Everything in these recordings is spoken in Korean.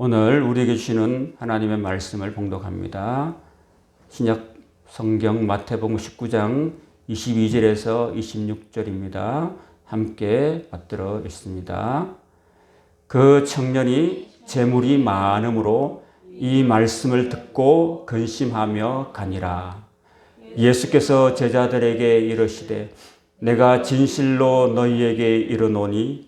오늘 우리에게 주시는 하나님의 말씀을 봉독합니다. 신약 성경 마태복음 19장 22절에서 26절입니다. 함께 받들어 있습니다. 그 청년이 재물이 많음으로 이 말씀을 듣고 근심하며 가니라. 예수께서 제자들에게 이르시되 내가 진실로 너희에게 이르노니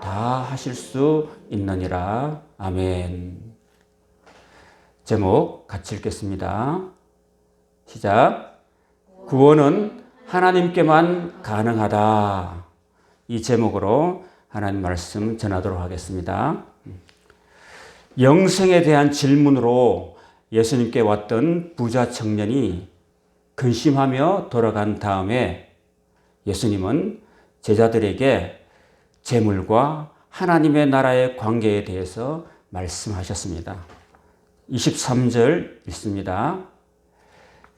다 하실 수 있느니라. 아멘. 제목 같이 읽겠습니다. 시작. 구원은 하나님께만 가능하다. 이 제목으로 하나님 말씀 전하도록 하겠습니다. 영생에 대한 질문으로 예수님께 왔던 부자 청년이 근심하며 돌아간 다음에 예수님은 제자들에게 재물과 하나님의 나라의 관계에 대해서 말씀하셨습니다. 23절 읽습니다.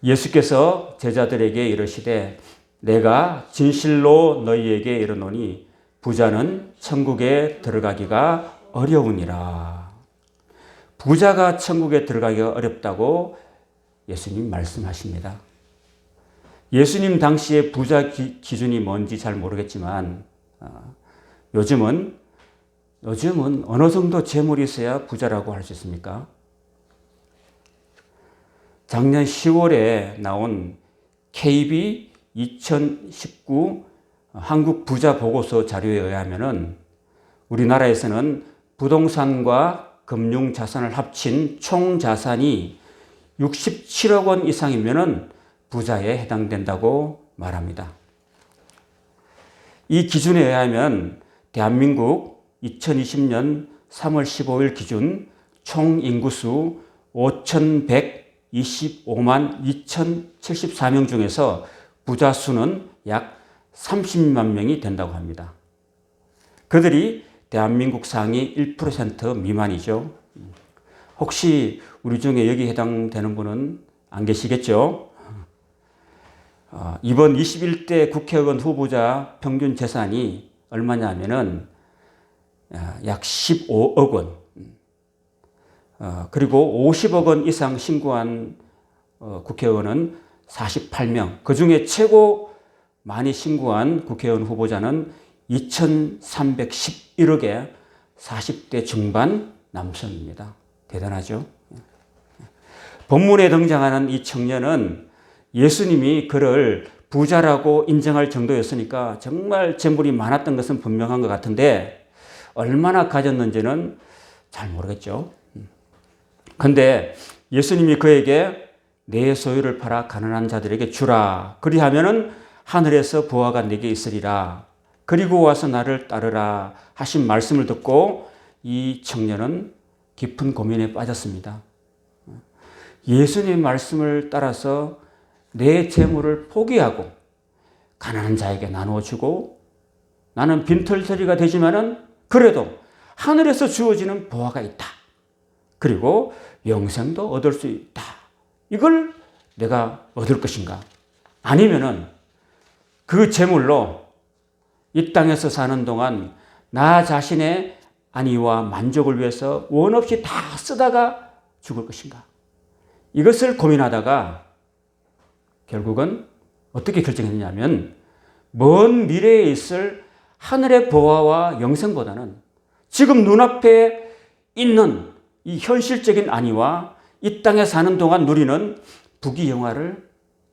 예수께서 제자들에게 이르시되 내가 진실로 너희에게 이르노니 부자는 천국에 들어가기가 어려우니라. 부자가 천국에 들어가기가 어렵다고 예수님 말씀하십니다. 예수님 당시에 부자 기, 준이 뭔지 잘 모르겠지만 어, 요즘은 요즘은 어느 정도 재물이 있어야 부자라고 할 수 있습니까? 작년 10월에 나온 KB 2019 한국 부자 보고서 자료에 의하면은 우리나라에서는 부동산과 금융 자산을 합친 총 자산이 67억 원 이상이면은 부자에 해당된다고 말합니다. 이 기준에 의하면 대한민국 2020년 3월 15일 기준 총 인구수 5,125만 2,074명 중에서 부자 수는 약 30만 명이 된다고 합니다. 그들이 대한민국 상위 1% 미만이죠. 혹시 우리 중에 여기 해당되는 분은 안 계시겠죠? 어, 이번 21대 국회의원 후보자 평균 재산이 얼마냐면은 아, 약 15억 원. 어, 그리고 50억 원 이상 신고한 어, 국회의원은 48명. 그 중에 최고 많이 신고한 국회의원 후보자는 2,311억의 40대 중반 남성입니다. 대단하죠? 본문에 등장하는 이 청년은 예수님이 그를 부자라고 인정할 정도였으니까 정말 재물이 많았던 것은 분명한 것 같은데 얼마나 가졌는지는 잘 모르겠죠. 근데 예수님이 그에게 내 소유를 팔아 가난한 자들에게 주라. 그리하면은 하늘에서 부하가 내게 있으리라. 그리고 와서 나를 따르라 하신 말씀을 듣고 이 청년은 깊은 고민에 빠졌습니다. 예수님 말씀을 따라서 내 재물을 포기하고 가난한 자에게 나누어 주고 나는 빈털터리가 되지만은 그래도 하늘에서 주어지는 보화가 있다. 그리고 영생도 얻을 수 있다. 이걸 내가 얻을 것인가? 아니면은 그 재물로 이 땅에서 사는 동안 나 자신의 안위와 만족을 위해서 원 없이 다 쓰다가 죽을 것인가? 이것을 고민하다가 결국은 어떻게 결정했냐면 먼 미래에 있을 하늘의 보화와 영생보다는 지금 눈앞에 있는 이 현실적인 안위와 이 땅에 사는 동안 누리는 부귀영화를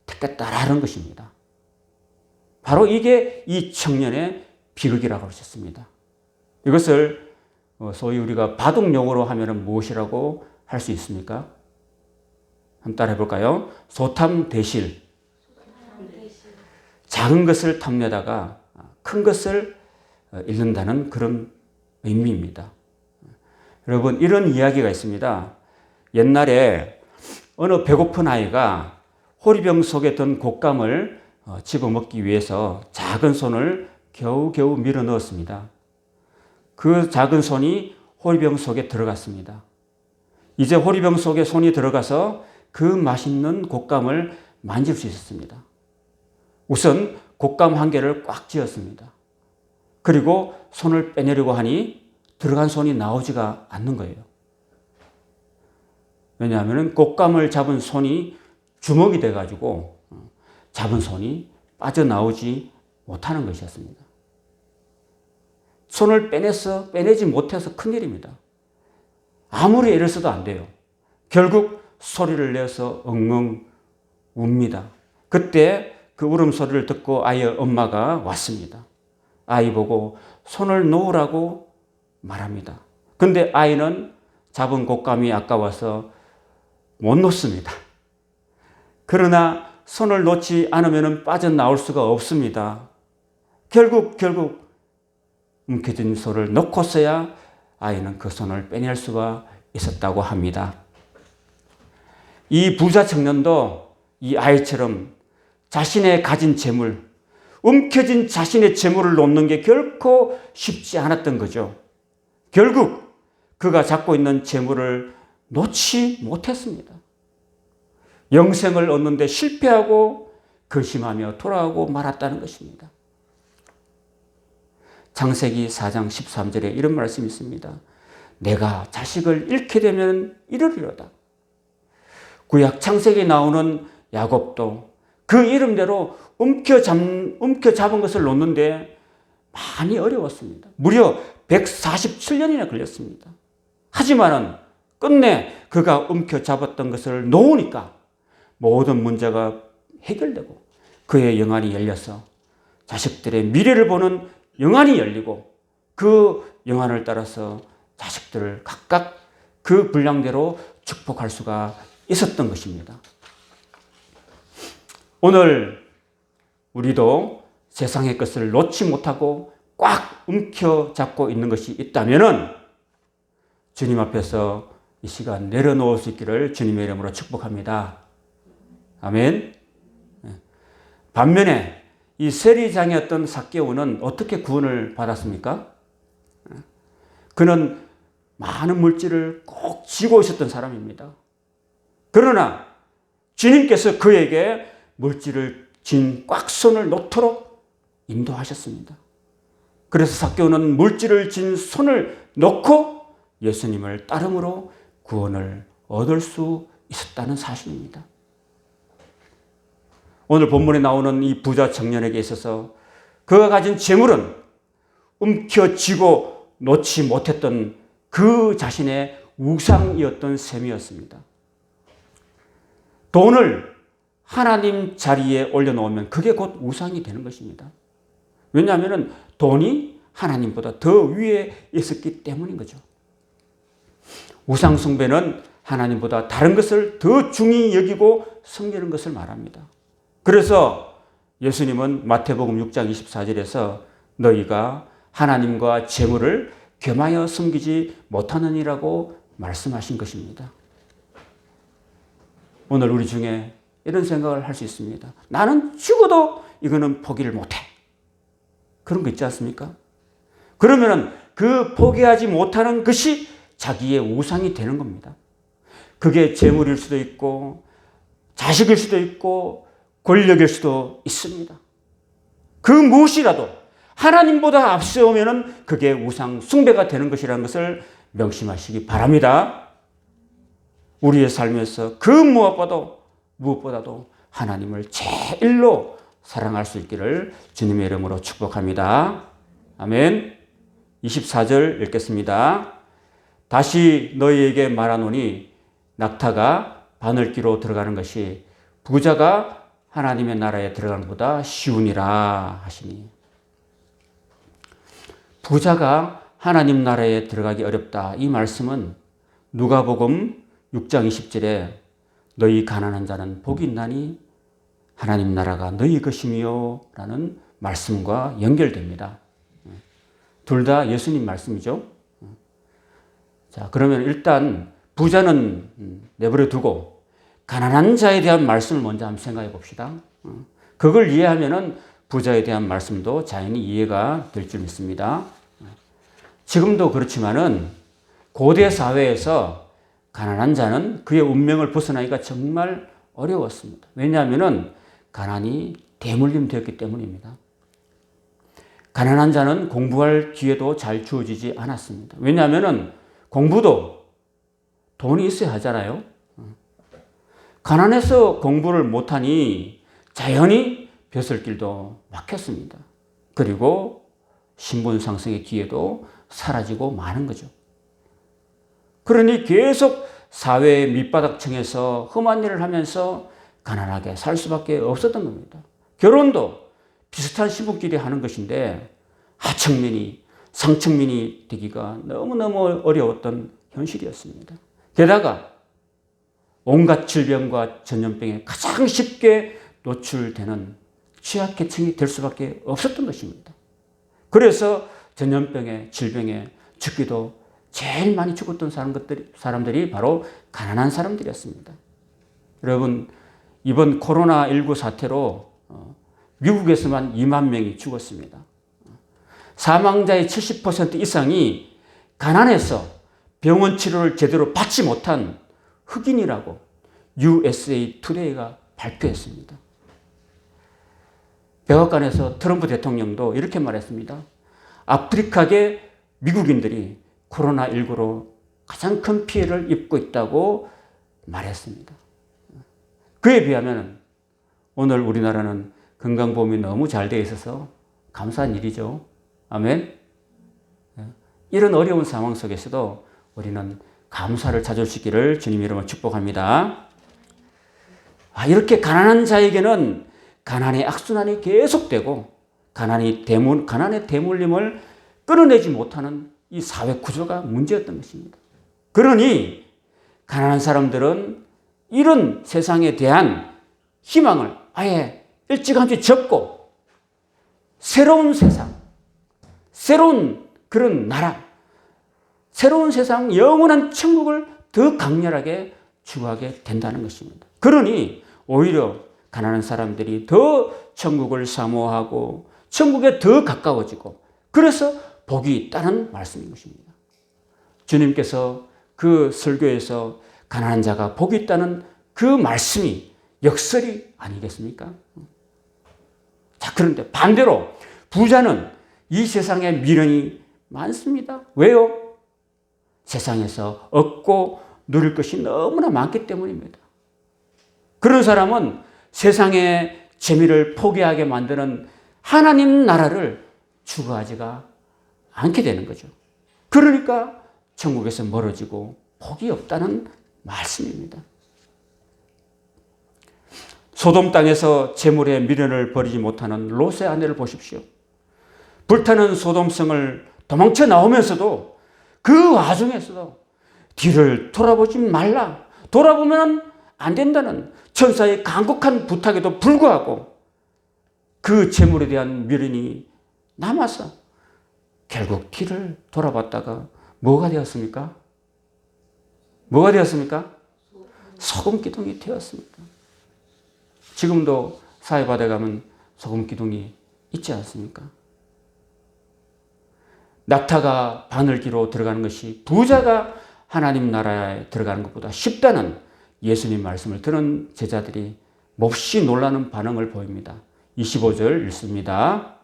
택했다라는 것입니다. 바로 이게 이 청년의 비극이라고 있습니다. 이것을 어, 소위 우리가 바둑용어로 하면 무엇이라고 할 수 있습니까? 한번 따라 해볼까요? 소탐 대실. 작은 것을 탐내다가 큰 것을 어, 잃는다는 그런 의미입니다. 여러분, 이런 이야기가 있습니다. 옛날에 어느 배고픈 아이가 호리병 속에 든 곶감을 어, 집어먹기 위해서 작은 손을 겨우겨우 밀어 넣었습니다. 그 작은 손이 호리병 속에 들어갔습니다. 이제 호리병 속에 손이 들어가서 그 맛있는 곶감을 만질 수 있었습니다. 우선 곶감 한 개를 꽉 쥐었습니다. 그리고 손을 빼내려고 하니 들어간 손이 나오지가 않는 거예요. 왜냐하면 곶감을 잡은 손이 주먹이 돼가지고 어, 잡은 손이 빠져나오지 못하는 것이었습니다. 손을 빼내서 빼내지 못해서 큰일입니다. 아무리 애를 써도 안 돼요. 결국 소리를 내서 엉엉 웁니다. 그때 그 울음소리를 듣고 아이의 엄마가 왔습니다. 아이 보고 손을 놓으라고 말합니다. 근데 아이는 잡은 곶감이 아까워서 못 놓습니다. 그러나 손을 놓지 않으면 빠져나올 수가 없습니다. 결국, 결국, 움켜진 손을 놓고서야 아이는 그 손을 빼낼 수가 있었다고 합니다. 이 부자 청년도 이 아이처럼 자신의 가진 재물, 움켜진 자신의 재물을 놓는 게 결코 쉽지 않았던 거죠. 결국 그가 잡고 있는 재물을 놓지 못했습니다. 영생을 얻는데 실패하고 근심하며 돌아오고 말았다는 것입니다. 창세기 4장 13절에 이런 말씀이 있습니다. 내가 자식을 잃게 되면 이르리로다. 구약 창세기에 나오는 야곱도 그 이름대로 움켜 잡, 움켜 잡은 것을 놓는데 많이 어려웠습니다. 무려 147년이나 걸렸습니다. 하지만은 끝내 그가 움켜 잡았던 것을 놓으니까 모든 문제가 해결되고 그의 영안이 열려서 자식들의 미래를 보는 영안이 열리고 그 영안을 따라서 자식들을 각각 그 분량대로 축복할 수가 있었던 것입니다. 오늘 우리도 세상의 것을 놓지 못하고 꽉 움켜잡고 있는 것이 있다면은 주님 앞에서 이 시간 내려놓을 수 있기를 주님의 이름으로 축복합니다. 아멘. 반면에 이 세리장이었던 사개오는 어떻게 구원을 받았습니까? 그는 많은 물질을 꼭 쥐고 있었던 사람입니다. 그러나 주님께서 그에게 물질을 진 꽉 손을 놓도록 인도하셨습니다. 그래서 사개오는 물질을 진 손을 놓고 예수님을 따름으로 구원을 얻을 수 있었다는 사실입니다. 오늘 본문에 나오는 이 부자 청년에게 있어서 그가 가진 재물은 움켜쥐고 놓지 못했던 그 자신의 우상이었던 셈이었습니다. 돈을 하나님 자리에 올려놓으면 그게 곧 우상이 되는 것입니다. 왜냐하면 돈이 하나님보다 더 위에 있었기 때문인 거죠. 우상숭배는 하나님보다 다른 것을 더 중히 여기고 섬기는 것을 말합니다. 그래서 예수님은 마태복음 6장 24절에서 너희가 하나님과 재물을 겸하여 섬기지 못하느니라고 말씀하신 것입니다. 오늘 우리 중에 이런 생각을 할 수 있습니다. 나는 죽어도 이거는 포기를 못해. 그런 거 있지 않습니까? 그러면은 그 포기하지 못하는 것이 자기의 우상이 되는 겁니다. 그게 재물일 수도 있고, 자식일 수도 있고, 권력일 수도 있습니다. 그 무엇이라도 하나님보다 앞세우면 그게 우상 숭배가 되는 것이라는 것을 명심하시기 바랍니다. 우리의 삶에서 그 무엇보다도 무엇보다도 하나님을 제일로 사랑할 수 있기를 주님의 이름으로 축복합니다. 아멘. 24절 읽겠습니다. 다시 너희에게 말하노니 낙타가 바늘기로 들어가는 것이 부자가 하나님의 나라에 들어가는 것보다 쉬우니라 하시니. 부자가 하나님 나라에 들어가기 어렵다. 이 말씀은 누가복음 6장 20절에 너희 가난한 자는 복이 있나니 하나님 나라가 너희 것이며 라는 말씀과 연결됩니다. 둘 다 예수님 말씀이죠. 자, 그러면 일단 부자는 음, 내버려 두고 가난한 자에 대한 말씀을 먼저 한번 생각해 봅시다. 어, 그걸 이해하면은 부자에 대한 말씀도 자연히 이해가 될 줄 믿습니다. 지금도 그렇지만은 고대 사회에서 가난한 자는 그의 운명을 벗어나기가 정말 어려웠습니다. 왜냐하면은 가난이 대물림 되었기 때문입니다. 가난한 자는 공부할 기회도 잘 주어지지 않았습니다. 왜냐하면은 공부도 돈이 있어야 하잖아요. 가난해서 공부를 못하니 자연히 벼슬길도 막혔습니다. 그리고 신분 상승의 기회도 사라지고 마는 거죠. 그러니 계속 사회의 밑바닥층에서 험한 일을 하면서 가난하게 살 수밖에 없었던 겁니다. 결혼도 비슷한 신분끼리 하는 것인데 하층민이 상층민이 되기가 너무너무 어려웠던 현실이었습니다. 게다가 온갖 질병과 전염병에 가장 쉽게 노출되는 취약계층이 될 수밖에 없었던 것입니다. 그래서 전염병에 질병에 죽기도 제일 많이 죽었던 사람들이, 사람들이 바로 가난한 사람들이었습니다. 여러분 이번 코로나19 사태로 어, 미국에서만 2만 명이 죽었습니다. 사망자의 70% 이상이 가난해서 병원 치료를 제대로 받지 못한 흑인이라고 USA 투데이가 발표했습니다. 백악관에서 트럼프 대통령도 이렇게 말했습니다. 아프리카계 미국인들이 코로나19로 가장 큰 피해를 입고 있다고 말했습니다. 그에 비하면 오늘 우리나라는 건강보험이 너무 잘 되어 있어서 감사한 일이죠. 아멘. 이런 어려운 상황 속에서도 우리는 감사를 있기를 주님 이름으로 축복합니다. 아, 이렇게 가난한 자에게는 가난의 악순환이 계속되고 가난이 대물, 가난의 대물림을 끊어내지 못하는 이 사회 구조가 문제였던 것입니다. 그러니 가난한 사람들은 이런 세상에 대한 희망을 아예 일찌감치 접고 새로운 세상, 새로운 그런 나라, 새로운 세상, 영원한 천국을 더 강렬하게 추구하게 된다는 것입니다. 그러니 오히려 가난한 사람들이 더 천국을 사모하고 천국에 더 가까워지고 그래서 복이 있다는 말씀인 것입니다. 주님께서 그 설교에서 가난한 자가 복이 있다는 그 말씀이 역설이 아니겠습니까? 자, 그런데 반대로 부자는 이 세상에 미련이 많습니다. 왜요? 세상에서 얻고 누릴 것이 너무나 많기 때문입니다. 그런 사람은 세상의 재미를 포기하게 만드는 하나님 나라를 추구하지가 않게 되는 거죠. 그러니까 천국에서 멀어지고 복이 없다는 말씀입니다. 소돔 땅에서 재물의 미련을 버리지 못하는 롯의 아내를 보십시오. 불타는 소돔성을 도망쳐 나오면서도 그 와중에서도 뒤를 돌아보지 말라. 돌아보면 안 된다는 천사의 간곡한 부탁에도 불구하고 그 재물에 대한 미련이 남아서 결국 뒤를 돌아봤다가 뭐가 되었습니까? 뭐가 되었습니까? 소금 기둥이 되었습니다. 지금도 사회바다에 가면 소금 기둥이 있지 않습니까? 낙타가 바늘기로 들어가는 것이 부자가 하나님 나라에 들어가는 것보다 쉽다는 예수님 말씀을 들은 제자들이 몹시 놀라는 반응을 보입니다. 25절 읽습니다.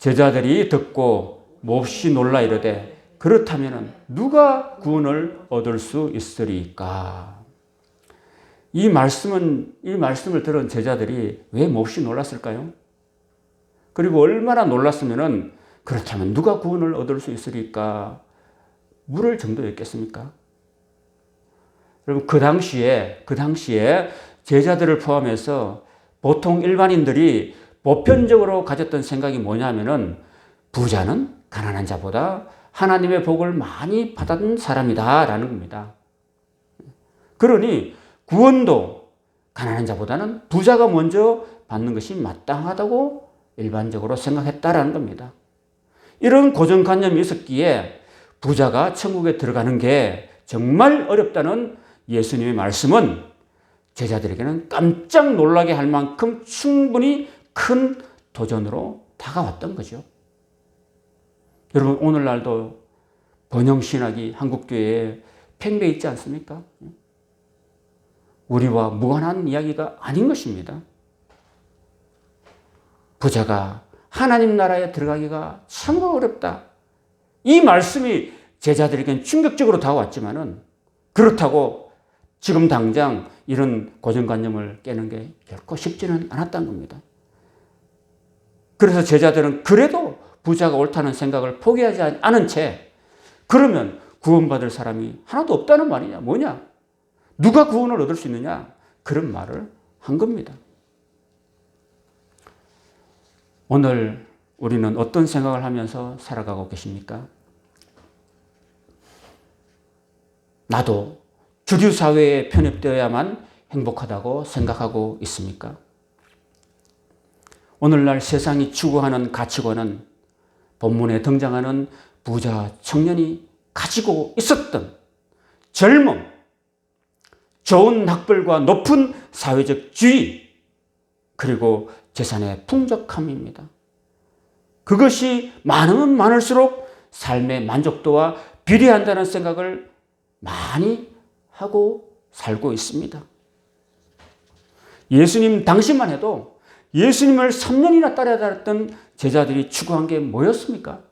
제자들이 듣고 몹시 놀라 이르되 그렇다면 누가 구원을 얻을 수 있으리까? 이 말씀은 이 말씀을 들은 제자들이 왜 몹시 놀랐을까요? 그리고 얼마나 놀랐으면은 그렇다면 누가 구원을 얻을 수 있으리까? 물을 정도였겠습니까? 여러분 그 당시에 그 당시에 제자들을 포함해서 보통 일반인들이 보편적으로 가졌던 생각이 뭐냐면은 부자는 가난한 자보다 하나님의 복을 많이 받은 사람이다라는 겁니다. 그러니 구원도 가난한 자보다는 부자가 먼저 받는 것이 마땅하다고 일반적으로 생각했다라는 겁니다. 이런 고정관념이 있었기에 부자가 천국에 들어가는 게 정말 어렵다는 예수님의 말씀은 제자들에게는 깜짝 놀라게 할 만큼 충분히 큰 도전으로 다가왔던 거죠. 여러분, 오늘날도 번영신학이 한국교회에 팽배 있지 않습니까? 우리와 무관한 이야기가 아닌 것입니다. 부자가 하나님 나라에 들어가기가 참 어렵다. 이 말씀이 제자들에게는 충격적으로 다가왔지만은 그렇다고 지금 당장 이런 고정관념을 깨는 게 결코 쉽지는 않았다는 겁니다. 그래서 제자들은 그래도 부자가 옳다는 생각을 포기하지 않은 채 그러면 구원받을 사람이 하나도 없다는 말이냐? 뭐냐? 누가 구원을 얻을 수 있느냐? 그런 말을 한 겁니다. 오늘 우리는 어떤 생각을 하면서 살아가고 계십니까? 나도 주류 사회에 편입되어야만 행복하다고 생각하고 있습니까? 오늘날 세상이 추구하는 가치관은 본문에 등장하는 부자 청년이 가지고 있었던 젊음, 좋은 학벌과 높은 사회적 지위, 그리고 재산의 풍족함입니다. 그것이 많으면 많을수록 삶의 만족도와 비례한다는 생각을 많이 하고 살고 있습니다. 예수님 당시만 해도 예수님을 3년이나 따라다녔던 제자들이 추구한 게 뭐였습니까?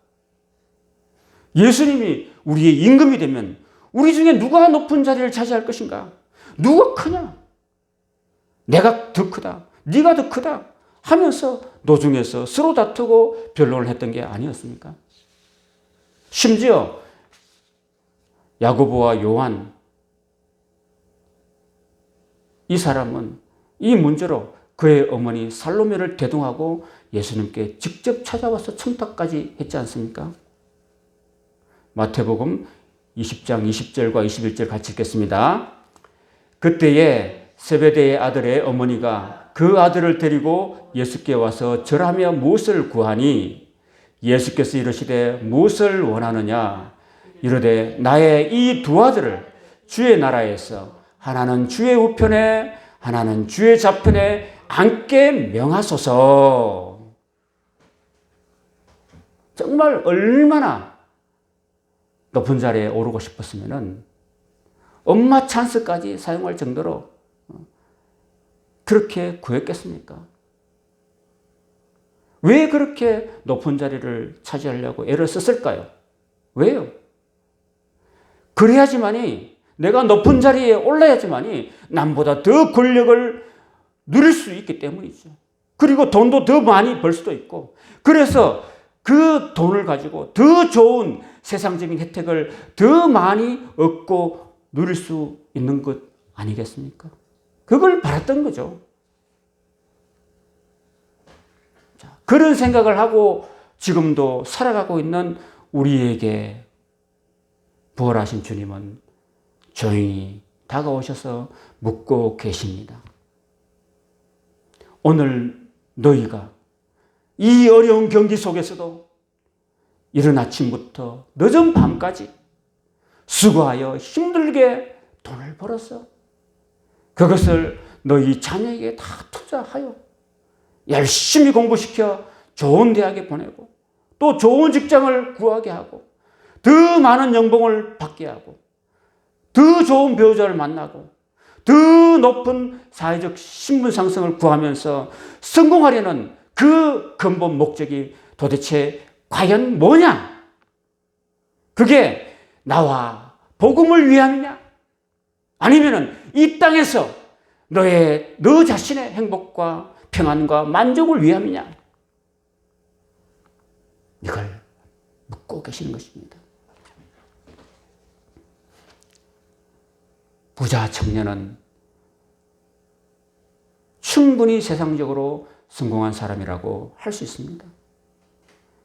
예수님이 우리의 임금이 되면 우리 중에 누가 높은 자리를 차지할 것인가? 누가 크냐? 내가 더 크다. 네가 더 크다. 하면서 노중에서 서로 다투고 변론을 했던 게 아니었습니까? 심지어 야고보와 요한 이 사람은 이 문제로 그의 어머니 살로메를 대동하고 예수님께 직접 찾아와서 청탁까지 했지 않습니까? 마태복음 20장 20절과 21절 같이 읽겠습니다. 그때에 세베대의 아들의 어머니가 그 아들을 데리고 예수께 와서 절하며 무엇을 구하니 예수께서 이르시되 무엇을 원하느냐 이르되 나의 이 두 아들을 주의 나라에서 하나는 주의 우편에 하나는 주의 좌편에 앉게 명하소서. 정말 얼마나 높은 자리에 오르고 싶었으면은 엄마 찬스까지 사용할 정도로 그렇게 구했겠습니까? 왜 그렇게 높은 자리를 차지하려고 애를 썼을까요? 왜요? 그래야지만이 내가 높은 자리에 올라야지만이 남보다 더 권력을 누릴 수 있기 때문이죠. 그리고 돈도 더 많이 벌 수도 있고. 그래서 그 돈을 가지고 더 좋은 세상적인 혜택을 더 많이 얻고 누릴 수 있는 것 아니겠습니까? 그걸 바랐던 거죠. 자, 그런 생각을 하고 지금도 살아가고 있는 우리에게 부활하신 주님은 조용히 다가오셔서 묻고 계십니다. 오늘 너희가 이 어려운 경기 속에서도 이른 아침부터 늦은 밤까지 수고하여 힘들게 돈을 벌었어. 그것을 너희 자녀에게 다 투자하여 열심히 공부시켜 좋은 대학에 보내고 또 좋은 직장을 구하게 하고 더 많은 연봉을 받게 하고 더 좋은 배우자를 만나고 더 높은 사회적 신분 상승을 구하면서 성공하려는 그 근본 목적이 도대체 과연 뭐냐? 그게 나와 복음을 위함이냐? 아니면은 이 땅에서 너의 너 자신의 행복과 평안과 만족을 위함이냐? 이걸 묻고 계시는 것입니다. 부자 청년은 충분히 세상적으로 성공한 사람이라고 할 수 있습니다.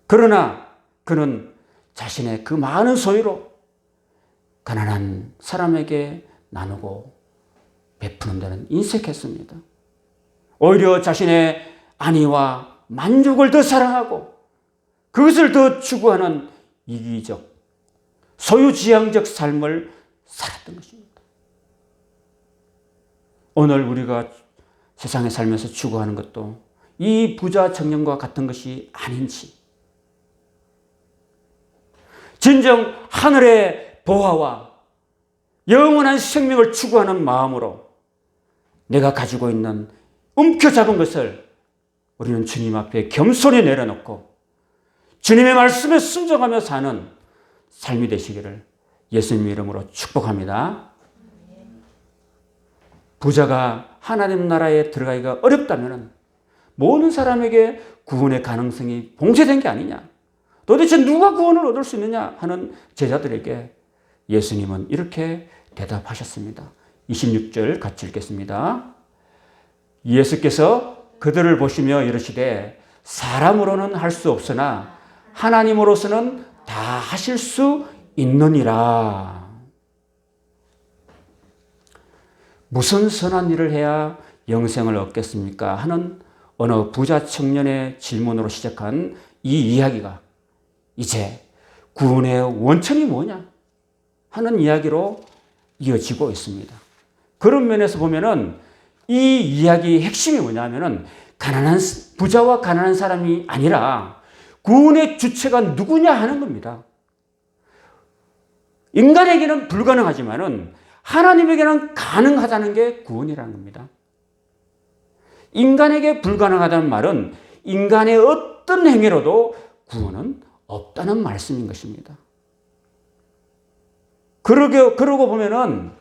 그러나 그는 자신의 그 많은 소유로 가난한 사람에게 나누고 베푸는 데는 인색했습니다. 오히려 자신의 안위와 만족을 더 사랑하고 그것을 더 추구하는 이기적, 소유지향적 삶을 살았던 것입니다. 오늘 우리가 세상에 살면서 추구하는 것도 이 부자 청년과 같은 것이 아닌지 진정 하늘의 보화와 영원한 생명을 추구하는 마음으로 내가 가지고 있는 움켜잡은 것을 우리는 주님 앞에 겸손히 내려놓고 주님의 말씀에 순종하며 사는 삶이 되시기를 예수님 이름으로 축복합니다. 부자가 하나님 나라에 들어가기가 어렵다면 모든 사람에게 구원의 가능성이 봉쇄된 게 아니냐. 도대체 누가 구원을 얻을 수 있느냐 하는 제자들에게 예수님은 이렇게 대답하셨습니다. 26절 같이 읽겠습니다. 예수께서 그들을 보시며 이르시되 사람으로는 할 수 없으나 하나님으로서는 다 하실 수 있느니라. 무슨 선한 일을 해야 영생을 얻겠습니까? 하는 어느 부자 청년의 질문으로 시작한 이 이야기가 이제 구원의 원천이 뭐냐 하는 이야기로 이어지고 있습니다. 그런 면에서 보면은 이 이야기의 핵심이 뭐냐면은 가난한 부자와 가난한 사람이 아니라 구원의 주체가 누구냐 하는 겁니다. 인간에게는 불가능하지만은 하나님에게는 가능하다는 게 구원이라는 겁니다. 인간에게 불가능하다는 말은 인간의 어떤 행위로도 구원은 없다는 말씀인 것입니다. 그러게, 그러고 보면은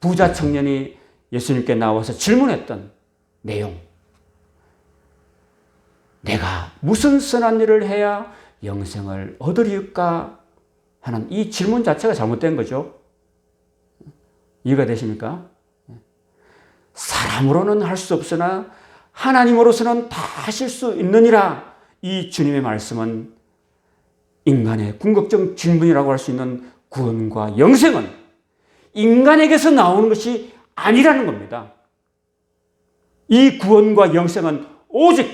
부자 청년이 예수님께 나와서 질문했던 내용. 내가 무슨 선한 일을 해야 영생을 얻으리까 하는 이 질문 자체가 잘못된 거죠. 이해가 되십니까? 사람으로는 할 수 없으나 하나님으로서는 다 하실 수 있느니라. 이 주님의 말씀은 인간의 궁극적 질문이라고 할 수 있는 구원과 영생은 인간에게서 나오는 것이 아니라는 겁니다. 이 구원과 영생은 오직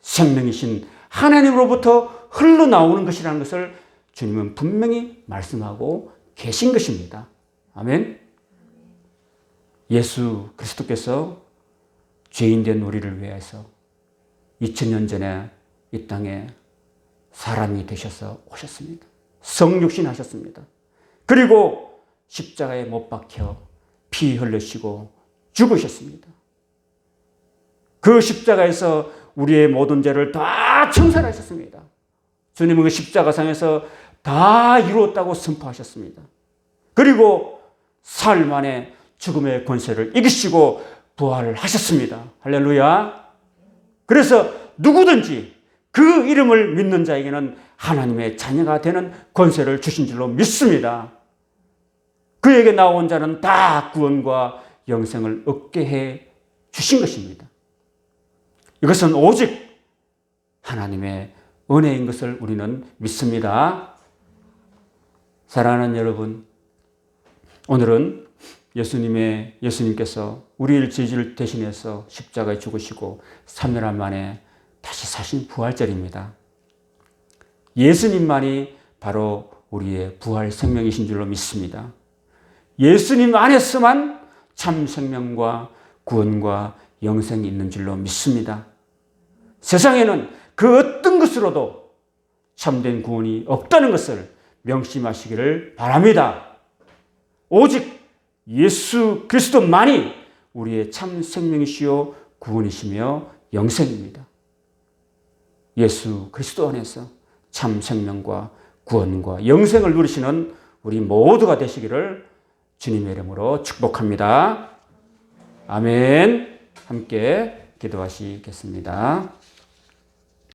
생명이신 하나님으로부터 흘러나오는 것이라는 것을 주님은 분명히 말씀하고 계신 것입니다. 아멘. 예수 그리스도께서 죄인된 우리를 위해서 2000년 전에 이 땅에 사람이 되셔서 오셨습니다. 성육신 하셨습니다. 그리고 십자가에 못 박혀 피 흘리시고 죽으셨습니다. 그 십자가에서 우리의 모든 죄를 다 청산하셨습니다. 주님은 그 십자가상에서 다 이루었다고 선포하셨습니다. 그리고 만에 죽음의 권세를 이기시고 부활을 하셨습니다. 할렐루야. 그래서 누구든지 그 이름을 믿는 자에게는 하나님의 자녀가 되는 권세를 주신 줄로 믿습니다. 그에게 나온 자는 다 구원과 영생을 얻게 해 주신 것입니다. 이것은 오직 하나님의 은혜인 것을 우리는 믿습니다. 사랑하는 여러분, 오늘은 예수님의 예수님께서 우리를 죄를 대신해서 십자가에 죽으시고 3일 만에 다시 사신 부활절입니다. 예수님만이 바로 우리의 부활 생명이신 줄로 믿습니다. 예수님 안에서만 참 생명과 구원과 영생이 있는 줄로 믿습니다. 세상에는 그 어떤 것으로도 참된 구원이 없다는 것을 명심하시기를 바랍니다. 오직 예수 그리스도만이 우리의 참 생명이시요 구원이시며 영생입니다. 예수 그리스도 안에서 참 생명과 구원과 영생을 누리시는 우리 모두가 되시기를 주님의 이름으로 축복합니다. 아멘. 함께 기도하시겠습니다.